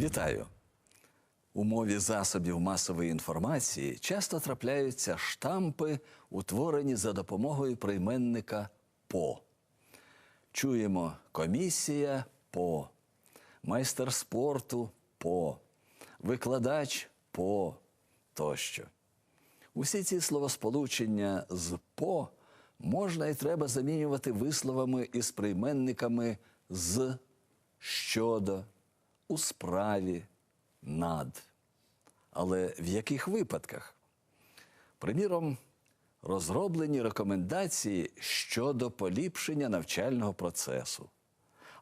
Вітаю! У мові засобів масової інформації часто трапляються штампи, утворені за допомогою прийменника по. Чуємо комісія по, майстер спорту по, викладач по тощо. Усі ці словосполучення з по можна і треба замінювати висловами із прийменниками з, щодо, у справі, над. Але в яких випадках? Приміром, розроблені рекомендації щодо поліпшення навчального процесу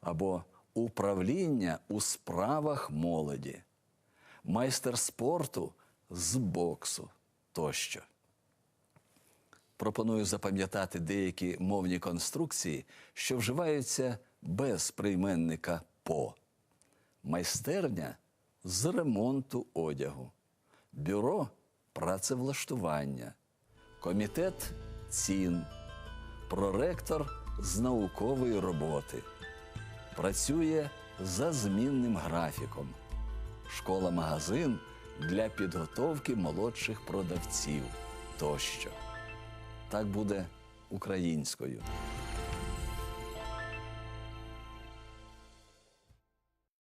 або управління у справах молоді, майстер спорту з боксу тощо. Пропоную запам'ятати деякі мовні конструкції, що вживаються без прийменника по. Майстерня з ремонту одягу, бюро працевлаштування, комітет цін, проректор з наукової роботи, працює за змінним графіком, школа-магазин для підготовки молодших продавців тощо. Так буде українською.